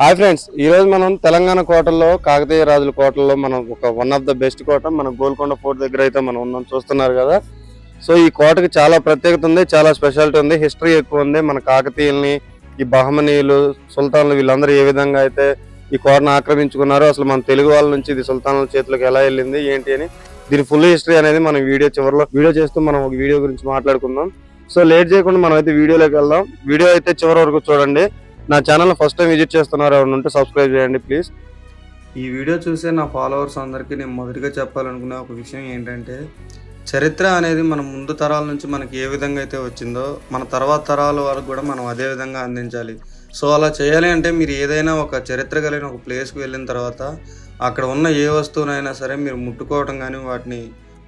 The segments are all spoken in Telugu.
హాయ్ ఫ్రెండ్స్ ఈ రోజు మనం తెలంగాణ కోటల్లో కాకతీయ రాజుల కోటల్లో మనం ఒక వన్ ఆఫ్ ద బెస్ట్ కోట. మన గోల్కొండ ఫోర్ట్ దగ్గర అయితే మనం ఉన్నాం చూస్తున్నారు కదా. సో ఈ కోటకి చాలా ప్రత్యేకత ఉంది చాలా స్పెషాలిటీ ఉంది హిస్టరీ ఎక్కువ ఉంది. మన కాకతీయుల్ని ఈ బహమనీయులు సుల్తాన్లు వీళ్ళందరూ ఏ విధంగా అయితే ఈ కోటను ఆక్రమించుకున్నారో అసలు మన తెలుగు వాళ్ళ నుంచి ఇది సుల్తాన్ల చేతులకు ఎలా వెళ్ళింది ఏంటి అని దీని ఫుల్ హిస్టరీ అనేది మనం వీడియో చివరిలో వీడియో చేస్తూ మనం ఒక వీడియో గురించి మాట్లాడుకుందాం. సో లేట్ చేయకుండా మనం అయితే వీడియోలోకి వెళ్దాం. వీడియో అయితే చివరి వరకు చూడండి. నా ఛానల్ ఫస్ట్ టైం విజిట్ చేస్తున్నారు ఎవరు ఉంటే సబ్స్క్రైబ్ చేయండి ప్లీజ్ ఈ వీడియో చూసే నా ఫాలోవర్స్ అందరికీ నేను మొదటిగా చెప్పాలనుకునే ఒక విషయం ఏంటంటే చరిత్ర అనేది మన ముందు తరాల నుంచి మనకి ఏ విధంగా అయితే వచ్చిందో మన తర్వాత తరాల వరకు కూడా మనం అదే విధంగా అందించాలి. సో అలా చేయాలి అంటే మీరు ఏదైనా ఒక చరిత్ర కలిగిన ఒక ప్లేస్కి వెళ్ళిన తర్వాత అక్కడ ఉన్న ఏ వస్తువునైనా సరే మీరు ముట్టుకోవటం కానీ వాటిని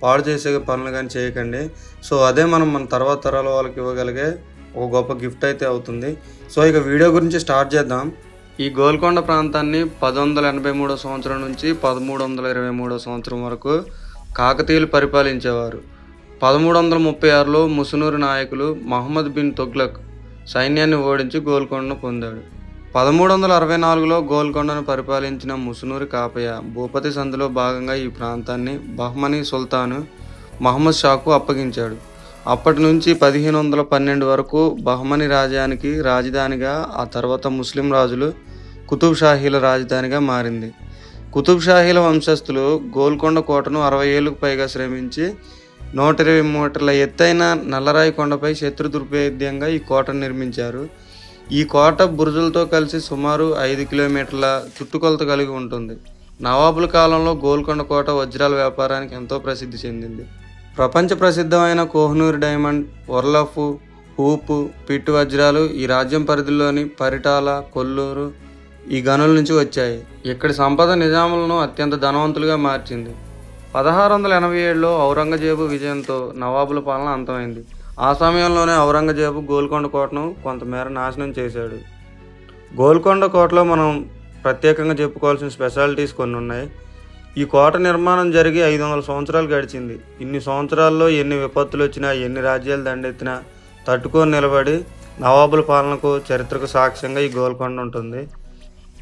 పాడు చేసే పనులు కానీ చేయకండి. సో అదే మనం మన తర్వాత తరాల వాళ్ళకి ఇవ్వగలిగే ఒక గొప్ప గిఫ్ట్ అయితే అవుతుంది. సో ఇక వీడియో గురించి స్టార్ట్ చేద్దాం. ఈ గోల్కొండ ప్రాంతాన్ని పదొందల ఎనభై మూడో సంవత్సరం నుంచి పదమూడు వందల ఇరవై మూడో సంవత్సరం వరకు కాకతీయులు పరిపాలించేవారు. పదమూడు వందల ముప్పై ఆరులో ముసునూరు నాయకులు మహమ్మద్ బిన్ తొగ్లక్ సైన్యాన్ని ఓడించి గోల్కొండను పొందాడు. పదమూడు వందల అరవై నాలుగులో గోల్కొండను పరిపాలించిన ముసునూరి కాపయ్య భూపతి సంధిలో భాగంగా ఈ ప్రాంతాన్ని బహ్మనీ సుల్తాను మహమ్మద్ షాకు అప్పగించాడు. అప్పటి నుంచి పదిహేను వందల పన్నెండు వరకు బహమని రాజ్యానికి రాజధానిగా ఆ తర్వాత ముస్లిం రాజులు కుతుబ్ షాహీల రాజధానిగా మారింది. కుతుబ్ షాహీల వంశస్థులు గోల్కొండ కోటను అరవై ఏళ్ళకు పైగా శ్రమించి నూట ఇరవై మీటర్ల ఎత్తైన నల్లరాయి కొండపై శత్రు దుర్భేద్యంగా ఈ కోటను నిర్మించారు. ఈ కోట బురుజులతో కలిసి సుమారు ఐదు కిలోమీటర్ల చుట్టుకొలత కలిగి ఉంటుంది. నవాబుల కాలంలో గోల్కొండ కోట వజ్రాల వ్యాపారానికి ఎంతో ప్రసిద్ధి చెందింది. ప్రపంచ ప్రసిద్ధమైన కోహ్నూర్ డైమండ్ ఒర్లఫు హూపు పిట్టు వజ్రాలు ఈ రాజ్యం పరిధిలోని పరిటాల కొల్లూరు ఈ గనుల నుంచి వచ్చాయి. ఇక్కడి సంపద నిజాములను అత్యంత ధనవంతులుగా మార్చింది. పదహారు వందల ఎనభై ఏడులో ఔరంగజేబు విజయంతో నవాబుల పాలన అంతమైంది. ఆ సమయంలోనే ఔరంగజేబు గోల్కొండ కోటను కొంతమేర నాశనం చేశాడు. గోల్కొండ కోటలో మనం ప్రత్యేకంగా చెప్పుకోవాల్సిన స్పెషాలిటీస్ కొన్ని ఉన్నాయి ఈ కోట నిర్మాణం జరిగి ఐదు వందల సంవత్సరాలు గడిచింది. ఇన్ని సంవత్సరాల్లో ఎన్ని విపత్తులు వచ్చినా ఎన్ని రాజ్యాలు దండెత్తినా తట్టుకొని నిలబడి నవాబుల పాలనకు చరిత్రకు సాక్ష్యంగా ఈ గోల్కొండ ఉంటుంది.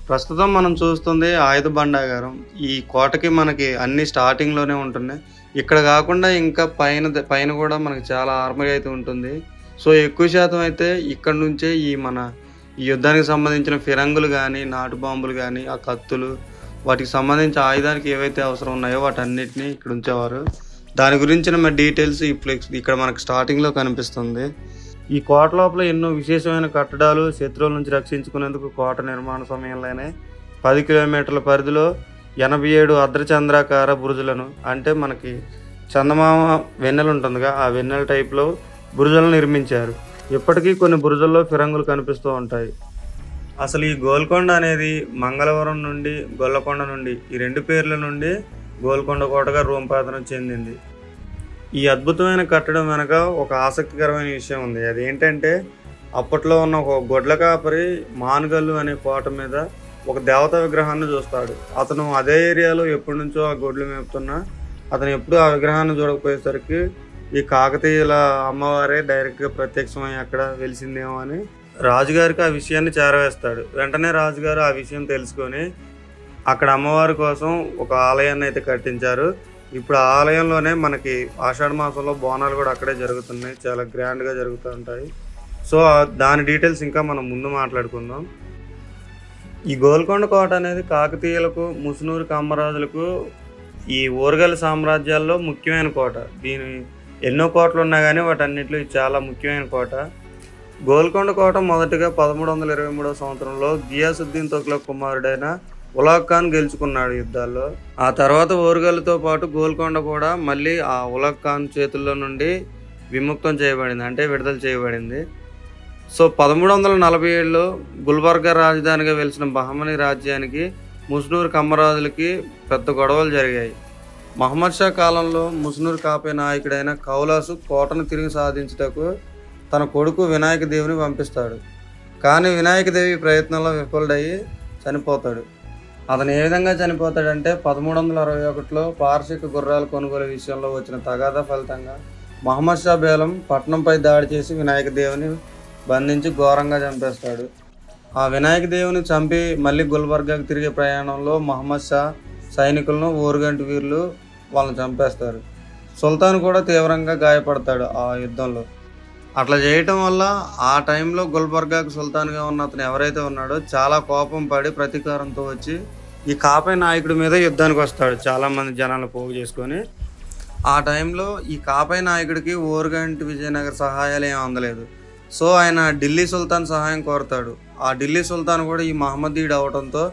ప్రస్తుతం మనం చూస్తుంది ఆయుధ బండాగారం. ఈ కోటకి మనకి అన్ని స్టార్టింగ్లోనే ఉంటున్నాయి. ఇక్కడ కాకుండా ఇంకా పైన పైన కూడా మనకి చాలా ఆర్మరీ అయితే ఉంటుంది. సో ఎక్కువ శాతం అయితే ఇక్కడ నుంచే ఈ మన ఈ యుద్ధానికి సంబంధించిన ఫిరంగులు కానీ నాటు బాంబులు కానీ ఆ కత్తులు వాటికి సంబంధించిన ఆయుధానికి ఏవైతే అవసరం ఉన్నాయో వాటన్నిటిని ఇక్కడ ఉంచేవారు. దాని గురించిన మన డీటెయిల్స్ ఈ ఫ్లెక్స్ ఇక్కడ మనకు స్టార్టింగ్లో కనిపిస్తుంది. ఈ కోట లోపల ఎన్నో విశేషమైన కట్టడాలు శత్రువుల నుంచి రక్షించుకునేందుకు కోట నిర్మాణ సమయంలోనే పది కిలోమీటర్ల పరిధిలో ఎనభై ఏడు అర్ధచంద్రాకార బురుజులను అంటే మనకి చందమామ వెన్నెలు ఉంటుందిగా ఆ వెన్నెల టైప్లో బురుజులను నిర్మించారు. ఇప్పటికీ కొన్ని బురుజుల్లో ఫిరంగులు కనిపిస్తూ ఉంటాయి. అసలు ఈ గోల్కొండ అనేది మంగళవరం నుండి గొల్లకొండ నుండి ఈ రెండు పేర్ల నుండి గోల్కొండ కోటగా రూపాతనం చెందింది. ఈ అద్భుతమైన కట్టడం వెనక ఒక ఆసక్తికరమైన విషయం ఉంది. అదేంటంటే అప్పట్లో ఉన్న ఒక గొడ్ల కాపరి మానుగల్లు అనే కోట మీద ఒక దేవత విగ్రహాన్ని చూస్తాడు. అతను అదే ఏరియాలో ఎప్పటి నుంచో ఆ గొడ్లు మేపుతున్నా అతను ఎప్పుడు ఆ విగ్రహాన్ని చూడకపోయేసరికి ఈ కాకతీయుల అమ్మవారే డైరెక్ట్గా ప్రత్యక్షమై అక్కడ వెలిసిందేమో అని రాజుగారికి ఆ విషయాన్ని చేరవేస్తాడు. వెంటనే రాజుగారు ఆ విషయం తెలుసుకొని అక్కడ అమ్మవారి కోసం ఒక ఆలయాన్ని అయితే కట్టించారు. ఇప్పుడు ఆ ఆలయంలోనే మనకి ఆషాఢ మాసంలో బోనాలు కూడా అక్కడే జరుగుతున్నాయి. చాలా గ్రాండ్గా జరుగుతూ ఉంటాయి. సో దాని డీటెయిల్స్ ఇంకా మనం ముందు మాట్లాడుకుందాం. ఈ గోల్కొండ కోట అనేది కాకతీయులకు ముసునూరు కమ్మరాజులకు ఈ ఓరగల్ సామ్రాజ్యాల్లో ముఖ్యమైన కోట. దీని ఎన్నో కోటలు ఉన్నా కానీ వాటన్నిటిలో ఇది చాలా ముఖ్యమైన కోట. గోల్కొండ కోట మొదటగా పదమూడు వందల ఇరవై మూడవ సంవత్సరంలో గియాసుద్దీన్ తొగ్లక్ కుమారుడైన ఉలాగ్ ఖాన్ గెలుచుకున్నాడు యుద్ధాల్లో. ఆ తర్వాత ఓరుగల్తో పాటు గోల్కొండ కూడా మళ్ళీ ఆ ఉలాగ్ ఖాన్ చేతుల్లో నుండి విముక్తం చేయబడింది అంటే విడుదల చేయబడింది. సో పదమూడు వందల నలభై ఏడులో గుల్బర్గా రాజధానిగా వెలిసిన బహమని రాజ్యానికి ముస్నూర్ కమ్మరాజులకి పెద్ద గొడవలు జరిగాయి. మహమ్మద్ షా కాలంలో ముస్నూర్ కాపే నాయకుడైన కౌలాసు కోటను తిరిగి సాధించుటకు తన కొడుకు వినాయక దేవుని పంపిస్తాడు. కానీ వినాయక దేవి ప్రయత్నంలో విఫలుడయ్యి చనిపోతాడు. అతను ఏ విధంగా చనిపోతాడంటే పదమూడు వందల అరవై ఒకటిలో పార్షిక గుర్రాల కొనుగోలు విషయంలో వచ్చిన తగాదా ఫలితంగా మహమ్మద్ షా బేలం పట్నంపై దాడి చేసి వినాయక దేవుని బంధించి ఘోరంగా చంపేస్తాడు. ఆ వినాయక దేవుని చంపి మళ్ళీ గుల్బర్గాకి తిరిగే ప్రయాణంలో మహమ్మద్ షా సైనికులను ఓరుగంటి వీరులు వాళ్ళని చంపేస్తారు. సుల్తాన్ కూడా తీవ్రంగా గాయపడతాడు ఆ యుద్ధంలో. అట్లా చేయటం వల్ల ఆ టైంలో గుల్బర్గాకు సుల్తాన్గా ఉన్న అతను ఎవరైతే ఉన్నాడో చాలా కోపం పడి ప్రతీకారంతో వచ్చి ఈ కాపై నాయకుడి మీద యుద్ధానికి వస్తాడు చాలామంది జనాలు పోగు చేసుకొని. ఆ టైంలో ఈ కాపై నాయకుడికి ఓరుగంటి విజయనగర్ సహాయాలు ఏం అందలేదు. సో ఆయన ఢిల్లీ సుల్తాన్ సహాయం కోరుతాడు. ఆ ఢిల్లీ సుల్తాన్ కూడా ఈ మహమ్మదీయుడు అవడంతో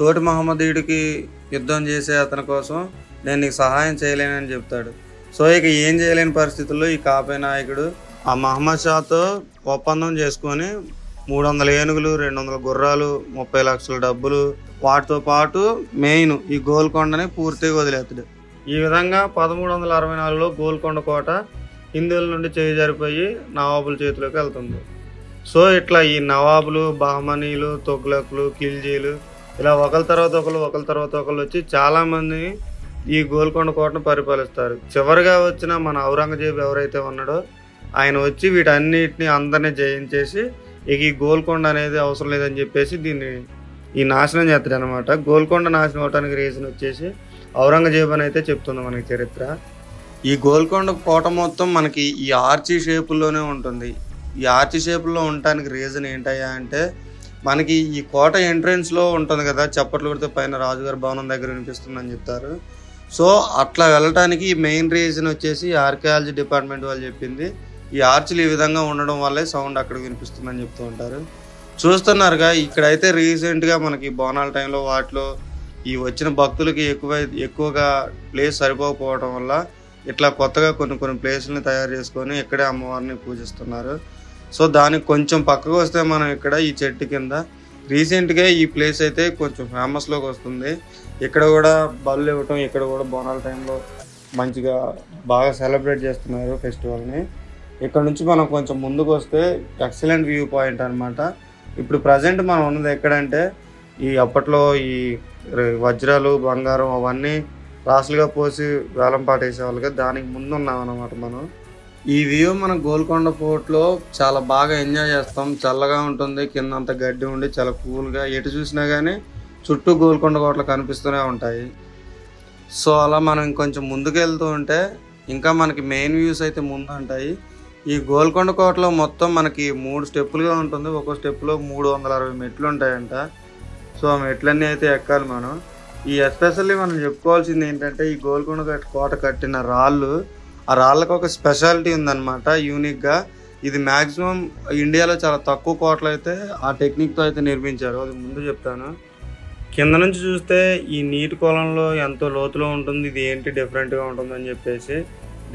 తోటి మహమ్మదీయుడికి యుద్ధం చేసే అతని కోసం నేను నీకు సహాయం చేయలేనని చెప్తాడు. సో ఇక ఏం చేయలేని పరిస్థితుల్లో ఈ కాపై నాయకుడు ఆ మహమ్మద్ షాతో ఒప్పందం చేసుకొని మూడు వందల ఏనుగులు రెండు వందల గుర్రాలు ముప్పై లక్షల డబ్బులు వాటితో పాటు మెయిన్ ఈ గోల్కొండని పూర్తిగా వదిలేస్తాడు ఈ విధంగా పదమూడు వందల అరవై నాలుగులో గోల్కొండ కోట హిందువుల నుండి చేయి జరిపోయి నవాబుల చేతిలోకి వెళ్తుంది. సో ఇట్లా ఈ నవాబులు బహమనీలు తొగ్లకులు ఖిల్జీలు ఇలా ఒకరి తర్వాత ఒకరు ఒకరి తర్వాత ఒకరు వచ్చి చాలామంది ఈ గోల్కొండ కోటను పరిపాలిస్తారు. చివరిగా వచ్చిన మన ఔరంగజేబు ఎవరైతే ఉన్నాడో ఆయన వచ్చి వీటన్నిటిని అందరినీ జయించేసి ఇక ఈ గోల్కొండ అనేది అవసరం లేదని చెప్పేసి దీన్ని ఈ నాశనం చేస్తాడు అనమాట గోల్కొండ నాశనం అవడానికి రీజన్ వచ్చేసి ఔరంగజేబు అని అయితే చెప్తుంది మనకి చరిత్ర. ఈ గోల్కొండ కోట మొత్తం మనకి ఈ ఆర్చి షేపుల్లోనే ఉంటుంది. ఈ ఆర్చి షేపుల్లో ఉండటానికి రీజన్ ఏంటయ్యా అంటే మనకి ఈ కోట ఎంట్రన్స్లో ఉంటుంది కదా చప్పట్లు కొడితే పైన రాజుగారి భవనం దగ్గర వినిపిస్తుందని చెప్తారు. సో అట్లా వెళ్ళటానికి మెయిన్ రీజన్ వచ్చేసి ఆర్కియాలజీ డిపార్ట్మెంట్ వాళ్ళు చెప్పింది. ఈ ఆర్చిలు ఈ విధంగా ఉండడం వల్లే సౌండ్ అక్కడ వినిపిస్తుందని చెప్తూ ఉంటారు. చూస్తున్నారుగా ఇక్కడైతే రీసెంట్గా మనకి బోనాల టైంలో వాటిలో ఈ వచ్చిన భక్తులకి ఎక్కువ ఎక్కువగా ప్లేస్ సరిపోకపోవడం వల్ల ఇట్లా కొత్తగా కొన్ని కొన్ని ప్లేసులని తయారు చేసుకొని ఇక్కడే అమ్మవారిని పూజిస్తున్నారు. సో దానికి కొంచెం పక్కకు వస్తే మనం ఇక్కడ ఈ చెట్టు కింద రీసెంట్గా ఈ ప్లేస్ అయితే కొంచెం ఫేమస్లోకి వస్తుంది. ఇక్కడ కూడా బళ్ళు ఇవ్వటం ఇక్కడ కూడా బోనాల టైంలో మంచిగా బాగా సెలబ్రేట్ చేస్తున్నారు ఫెస్టివల్ని. ఇక్కడ నుంచి మనం కొంచెం ముందుకు వస్తే ఎక్సలెంట్ వ్యూ పాయింట్ అనమాట ఇప్పుడు ప్రజెంట్ మనం ఉన్నది ఎక్కడంటే ఈ అప్పట్లో ఈ వజ్రాలు బంగారం అవన్నీ రాసులుగా పోసి వేలం పాటేసేవాళ్ళు కదా దానికి ముందు ఉన్నాం అనమాట మనం. ఈ వ్యూ మన గోల్కొండ ఫోర్ట్లో చాలా బాగా ఎంజాయ్ చేస్తాం. చల్లగా ఉంటుంది కింద అంత గడ్డి ఉండి చాలా కూల్గా. ఎటు చూసినా కానీ చుట్టూ గోల్కొండ కోటలు కనిపిస్తూనే ఉంటాయి. సో అలా మనం ఇంకొంచెం ముందుకు వెళ్తూ ఉంటే ఇంకా మనకి మెయిన్ వ్యూస్ అయితే ముందు ఉంటాయి ఈ గోల్కొండ కోటలో మొత్తం మనకి మూడు స్టెప్పులుగా ఉంటుంది. ఒక్కో స్టెప్లో మూడు వందల అరవై మెట్లు ఉంటాయంట. సో ఆ మెట్లన్నీ అయితే ఎక్కాలి మనం. ఈ ఎస్పెషల్లీ మనం చెప్పుకోవాల్సింది ఏంటంటే ఈ గోల్కొండ కోట కట్టిన రాళ్ళు ఆ రాళ్ళకు ఒక స్పెషాలిటీ ఉందన్నమాట యూనిక్గా. ఇది మ్యాక్సిమం ఇండియాలో చాలా తక్కువ కోటలు అయితే ఆ టెక్నిక్తో అయితే నిర్మించారు. అది ముందు చెప్తాను. కింద నుంచి చూస్తే ఈ నీటి కొలంలో ఎంతో లోతులో ఉంటుంది. ఇది ఏంటి డిఫరెంట్గా ఉంటుందని చెప్పేసి.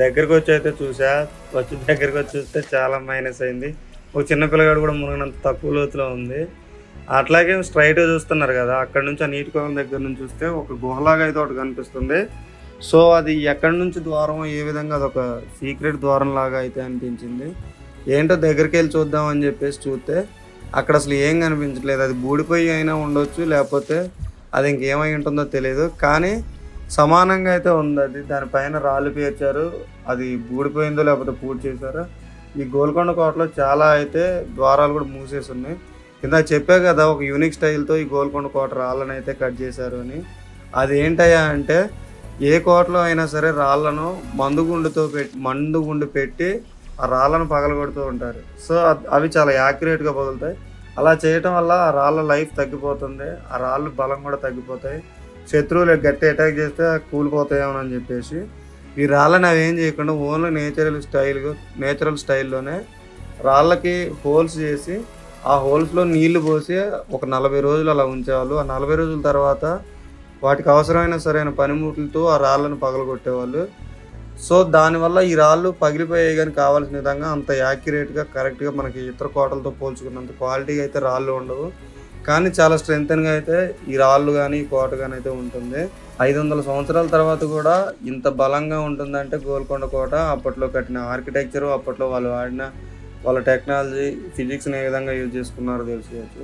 దగ్గరకు వచ్చి అయితే చూసా వచ్చి దగ్గరకు వచ్చి చూస్తే చాలా మైనస్ అయింది. ఒక చిన్న పిల్లగాడు కూడా మునిగినంత తక్కువ లోతులో ఉంది. అట్లాగే స్ట్రైట్గా చూస్తున్నారు కదా అక్కడ నుంచి ఆ నీటి కొలం దగ్గర నుంచి చూస్తే ఒక గుహలాగా అయితే ఒకటి కనిపిస్తుంది. సో అది ఎక్కడి నుంచి ద్వారం ఏ విధంగా అదొక సీక్రెట్ ద్వారం లాగా అయితే అనిపించింది. ఏంటో దగ్గరికి వెళ్ళి చూద్దాం అని చెప్పేసి చూస్తే అక్కడ అసలు ఏం కనిపించట్లేదు. అది బూడిపోయి అయినా ఉండొచ్చు లేకపోతే అది ఇంకేమై ఉంటుందో తెలియదు కానీ సమానంగా అయితే ఉంది అది దానిపైన రాళ్ళు పేర్చారు. అది బూడిపోయిందో లేకపోతే పూర్తి చేశారు? ఈ గోల్కొండ కోటలో చాలా అయితే ద్వారాలు కూడా మూసేసి ఉన్నాయి కింద చెప్పా కదా ఒక యూనిక్ స్టైల్తో ఈ గోల్కొండ కోట రాళ్ళను అయితే కట్ చేశారు అని. అది ఏంటయ్యా అంటే ఏ కోటలో అయినా సరే రాళ్ళను మందుగుండుతో పెట్టి మందుగుండు పెట్టి ఆ రాళ్ళను పగలగొడుతూ ఉంటారు. సో అవి చాలా యాక్యురేట్గా పగులుతాయి అలా చేయటం వల్ల ఆ రాళ్ళ లైఫ్ తగ్గిపోతుంది. ఆ రాళ్ళు బలం కూడా తగ్గిపోతాయి. శత్రువులు గట్టి అటాక్ చేస్తే కూలిపోతాయేమో అని చెప్పేసి ఈ రాళ్ళని అవి ఏం చేయకుండా ఓన్లీ నేచురల్ స్టైల్ నేచురల్ స్టైల్లోనే రాళ్ళకి హోల్స్ చేసి ఆ హోల్స్లో నీళ్ళు పోసి ఒక నలభై రోజులు అలా ఉంచేవాళ్ళు. ఆ నలభై రోజుల తర్వాత వాటికి అవసరమైన సరైన పనిముట్లతో ఆ రాళ్ళను పగలగొట్టేవాళ్ళు. సో దానివల్ల ఈ రాళ్ళు పగిలిపోయాయి కానీ కావాల్సిన విధంగా అంత యాక్యురేట్గా కరెక్ట్గా మనకి ఇతర కోటలతో పోల్చుకున్నంత క్వాలిటీగా అయితే రాళ్ళు ఉండవు. కానీ చాలా స్ట్రెంగ్త్గా అయితే ఈ రాళ్ళు కానీ కోట కానీ అయితే ఉంటుంది. ఐదు వందల సంవత్సరాల తర్వాత కూడా ఇంత బలంగా ఉంటుందంటే గోల్కొండ కోట అప్పట్లో కట్టిన ఆర్కిటెక్చరు అప్పట్లో వాళ్ళు వాడిన వాళ్ళ టెక్నాలజీ ఫిజిక్స్ని ఏ విధంగా యూజ్ చేసుకున్నారో తెలుసుకోవచ్చు.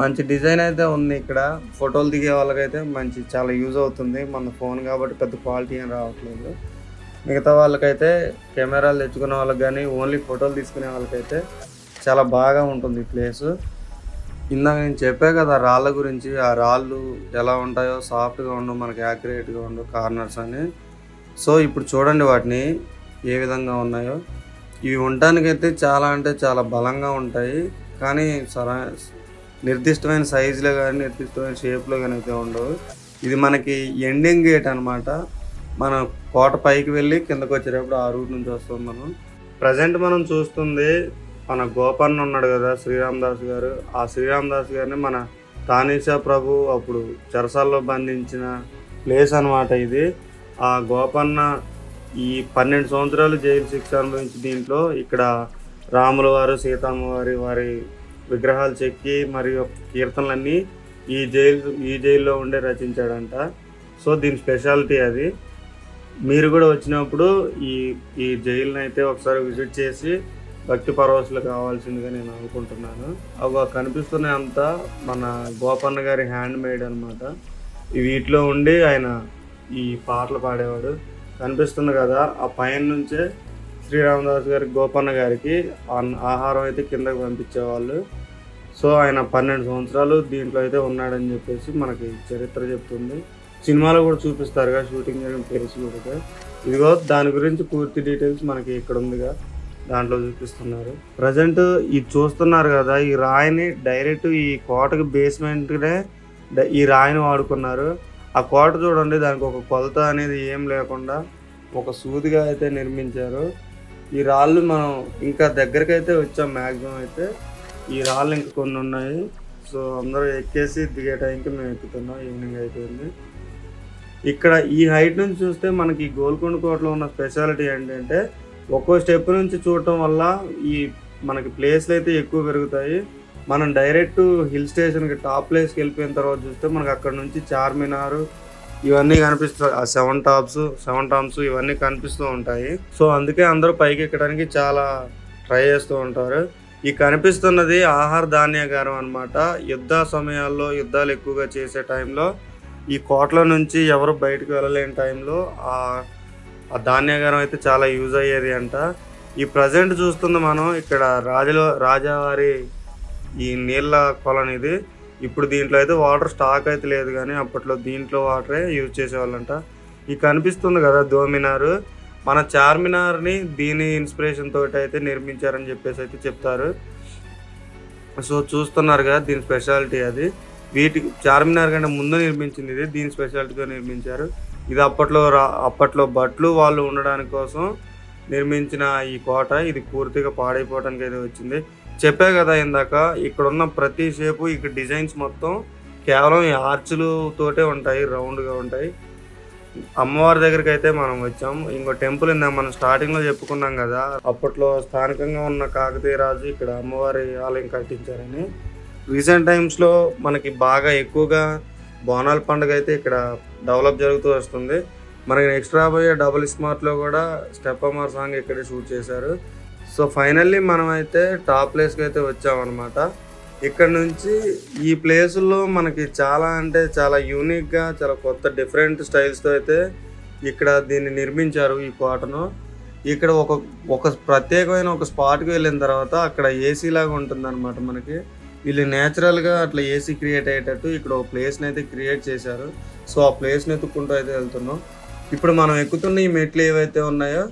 మంచి డిజైన్ అయితే ఉంది ఇక్కడ. ఫోటోలు దిగే వాళ్ళకైతే మంచి చాలా యూజ్ అవుతుంది. మన ఫోన్ కాబట్టి పెద్ద క్వాలిటీ అని రావట్లేదు. మిగతా వాళ్ళకైతే కెమెరాలు తెచ్చుకునే వాళ్ళకి కానీ ఓన్లీ ఫోటోలు తీసుకునే వాళ్ళకైతే చాలా బాగా ఉంటుంది ఈ ప్లేస్ ఇందాక నేను చెప్పా కదా రాళ్ళ గురించి. ఆ రాళ్ళు ఎలా ఉంటాయో సాఫ్ట్గా ఉండవు మనకి యాక్యురేట్గా ఉండవు కార్నర్స్ అని. సో ఇప్పుడు చూడండి వాటిని ఏ విధంగా ఉన్నాయో. ఇవి ఉండటానికైతే చాలా అంటే చాలా బలంగా ఉంటాయి. కానీ సరా నిర్దిష్టమైన సైజులో కానీ నిర్దిష్టమైన షేప్లో కానీ అయితే ఉండవు. ఇది మనకి ఎండింగ్ గేట్ అన్నమాట. మన కోట పైకి వెళ్ళి కిందకు వచ్చేటప్పుడు ఆ రూట్ నుంచి వస్తాం మనం. ప్రజెంట్ మనం చూస్తుంది మన గోపన్న ఉన్నాడు కదా శ్రీరామదాస్ గారు. ఆ శ్రీరామ్ దాస్ గారిని మన తానీషా ప్రభు అప్పుడు చెరసాల్లో బంధించిన ప్లేస్ అన్నమాట ఇది. ఆ గోపన్న ఈ పన్నెండు సంవత్సరాలు జైలు శిక్ష అనుభవించి దీంట్లో ఇక్కడ రాముల వారు సీతమ్మ వారి వారి విగ్రహాలు చెక్కి మరియు కీర్తనలన్నీ ఈ జైలు ఈ జైల్లో ఉండే రచించాడంట. సో దీని స్పెషాలిటీ అది. మీరు కూడా వచ్చినప్పుడు ఈ ఈ జైలుని అయితే ఒకసారి విజిట్ చేసి భక్తి పరవశులు కావాల్సిందిగా నేను అనుకుంటున్నాను. అవి కనిపిస్తున్న అంతా మన గోపన్న గారి హ్యాండ్ మేడ్ అనమాట వీటిలో ఉండి ఆయన ఈ పాటలు పాడేవాడు. కనిపిస్తుంది కదా ఆ పైన నుంచే శ్రీరామదాస్ గారి గోపన్న గారికి ఆహారం అయితే కిందకి పంపించేవాళ్ళు. సో ఆయన పన్నెండు సంవత్సరాలు దీంట్లో అయితే ఉన్నాడని చెప్పేసి మనకి చరిత్ర చెప్తుంది. సినిమాలో కూడా చూపిస్తారుగా షూటింగ్ జరిగిన ప్లేస్ కూడా. ఇదిగో దాని గురించి పూర్తి డీటెయిల్స్ మనకి ఇక్కడ ఉందిగా. దాంట్లో చూపిస్తున్నారు. ప్రజెంట్ ఇది చూస్తున్నారు కదా ఈ రాయిని డైరెక్ట్ ఈ కోటకి బేస్మెంట్నే ఈ రాయిని వాడుకున్నారు. ఆ కోట చూడండి దానికి ఒక కొలత అనేది ఏం లేకుండా ఒక సూదిగా అయితే నిర్మించారు. ఈ రాళ్ళు మనం ఇంకా దగ్గరికి అయితే వచ్చాం మ్యాక్సిమం అయితే. ఈ రాళ్ళు ఇంకా కొన్ని ఉన్నాయి. సో అందరూ ఎక్కేసి దిగే టైంకి మేము ఎక్కుతున్నాం ఈవినింగ్ అయిపోయింది. ఇక్కడ ఈ హైట్ నుంచి చూస్తే మనకి గోల్కొండ కోటలో ఉన్న స్పెషాలిటీ ఏంటంటే ఒక్కో స్టెప్ నుంచి చూడటం వల్ల ఈ మనకి ప్లేస్లు అయితే ఎక్కువ పెరుగుతాయి. మనం డైరెక్ట్ హిల్ స్టేషన్కి టాప్ ప్లేస్కి వెళ్ళిపోయిన తర్వాత చూస్తే మనకి అక్కడ నుంచి చార్మినార్ ఇవన్నీ కనిపిస్తాయి ఆ సెవెన్ టాప్స్ సెవెన్ టాప్స్ ఇవన్నీ కనిపిస్తూ ఉంటాయి. సో అందుకే అందరూ పైకి ఎక్కడానికి చాలా ట్రై చేస్తూ ఉంటారు. ఈ కనిపిస్తున్నది ఆహార ధాన్యాగారం అన్నమాట. యుద్ధ సమయాల్లో యుద్ధాలు ఎక్కువగా చేసే టైంలో ఈ కోటల నుంచి ఎవరు బయటకు వెళ్ళలేని టైంలో ఆ ఆ ధాన్యాగారం అయితే చాలా యూజ్ అయ్యేది అంట. ఈ ప్రజెంట్ చూస్తుంది మనం ఇక్కడ రాజుల రాజావారి ఈ నీళ్ళ కొలను ఇది ఇప్పుడు దీంట్లో అయితే వాటర్ స్టాక్ అయితే లేదు కానీ అప్పట్లో దీంట్లో వాటరే యూజ్ చేసేవాళ్ళంట. ఈ కనిపిస్తుంది కదా దోమినారు. మన చార్మినార్ని దీని ఇన్స్పిరేషన్ తోటి అయితే నిర్మించారని చెప్పేసి అయితే చెప్తారు. సో చూస్తున్నారు కదా దీని స్పెషాలిటీ అది. వీటికి చార్మినార్ కంటే ముందు నిర్మించింది ఇది దీని స్పెషాలిటీతో నిర్మించారు. ఇది అప్పట్లో రా అప్పట్లో బట్లు వాళ్ళు ఉండడానికి కోసం నిర్మించిన ఈ కోట ఇది పూర్తిగా పాడైపోవడానికి అయితే వచ్చింది. చెప్పే కదా ఇందాక ఇక్కడ ఉన్న ప్రతి షేపు ఇక్కడ డిజైన్స్ మొత్తం కేవలం ఈ ఆర్చులు తోటే ఉంటాయి రౌండ్గా ఉంటాయి. అమ్మవారి దగ్గరికి అయితే మనం వచ్చాం. ఇంకో టెంపుల్ ఇందా మనం స్టార్టింగ్లో చెప్పుకున్నాం కదా అప్పట్లో స్థానికంగా ఉన్న కాకతీయ రాజు ఇక్కడ అమ్మవారి ఆలయం కట్టించారని. రీసెంట్ టైమ్స్లో మనకి బాగా ఎక్కువగా బోనాల పండుగ అయితే ఇక్కడ డెవలప్ జరుగుతూ వస్తుంది. మనకి నెక్స్ట్ రాబోయే డబుల్ స్మార్ట్లో కూడా స్టెప్ అమర్ సాంగ్ ఇక్కడే షూట్ చేశారు. సో ఫైనల్లీ మనం అయితే టాప్ ప్లేస్కి అయితే వచ్చామన్నమాట. ఇక్కడ నుంచి ఈ ప్లేసుల్లో మనకి చాలా అంటే చాలా యూనిక్గా చాలా కొత్త డిఫరెంట్ స్టైల్స్తో అయితే ఇక్కడ దీన్ని నిర్మించారు ఈ కోటను. ఇక్కడ ఒక ఒక ప్రత్యేకమైన ఒక స్పాట్కి వెళ్ళిన తర్వాత అక్కడ ఏసీ లాగా ఉంటుంది మనకి. వీళ్ళు నేచురల్గా అట్లా ఏసీ క్రియేట్ అయ్యేటట్టు ఇక్కడ ఒక ప్లేస్ని అయితే క్రియేట్ చేశారు. సో ఆ ప్లేస్ని ఎత్తుక్కుంటూ అయితే వెళ్తున్నాం. ఇప్పుడు మనం ఎక్కుతున్న ఈ మెట్లు ఏవైతే ఉన్నాయో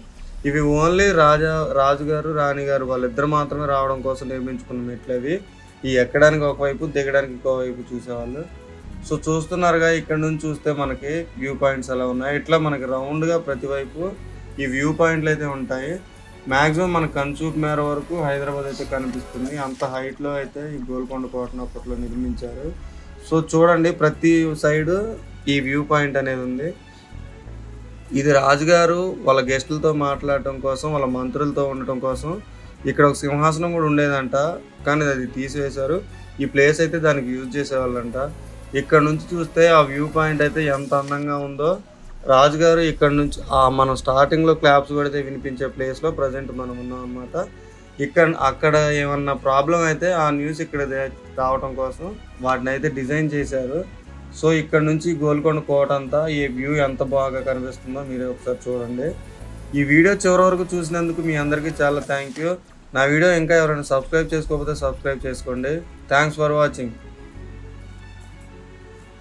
ఇవి ఓన్లీ రాజా రాజుగారు రాణిగారు వాళ్ళిద్దరు మాత్రమే రావడం కోసం నిర్మించుకున్న మెట్లు అవి. ఈ ఎక్కడానికి ఒకవైపు దిగడానికి ఇంకోవైపు చూసేవాళ్ళు. సో చూస్తున్నారుగా ఇక్కడ నుంచి చూస్తే మనకి వ్యూ పాయింట్స్ ఎలా ఉన్నాయి. ఇట్లా మనకి రౌండ్గా ప్రతివైపు ఈ వ్యూ పాయింట్లు అయితే ఉంటాయి. మ్యాక్సిమం మన కన్సూప్ మేర వరకు హైదరాబాద్ అయితే కనిపిస్తుంది. అంత హైట్లో అయితే ఈ గోల్కొండ కోటను అప్పట్లో నిర్మించారు. సో చూడండి ప్రతి సైడ్ ఈ వ్యూ పాయింట్ అనేది ఉంది. ఇది రాజుగారు వాళ్ళ గెస్టులతో మాట్లాడటం కోసం వాళ్ళ మంత్రులతో ఉండటం కోసం ఇక్కడ ఒక సింహాసనం కూడా ఉండేదంట. కానీ అది తీసివేశారు. ఈ ప్లేస్ అయితే దానికి యూజ్ చేసేవాళ్ళంట. ఇక్కడ నుంచి చూస్తే ఆ వ్యూ పాయింట్ అయితే ఎంత అందంగా ఉందో రాజుగారు ఇక్కడ నుంచి మనం స్టార్టింగ్లో క్లాప్స్ కొడితే వినిపించే ప్లేస్లో ప్రజెంట్ మనం ఉన్నాం అన్నమాట. ఇక్కడ అక్కడ ఏమన్నా ప్రాబ్లం అయితే ఆ న్యూస్ ఇక్కడ రావడం కోసం వాటిని అయితే డిజైన్ చేశారు. సో ఇక్కడ నుంచి గోల్కొండ కోట అంతా ఈ వ్యూ ఎంత బాగా కనిపిస్తుందో మీరే ఒకసారి చూడండి. ఈ వీడియో చివరి వరకు చూసినందుకు మీ అందరికీ చాలా థ్యాంక్ యూ నా వీడియో ఇంకా ఎవరైనా సబ్స్క్రైబ్ చేసుకోకపోతే సబ్స్క్రైబ్ చేసుకోండి. Thanks for watching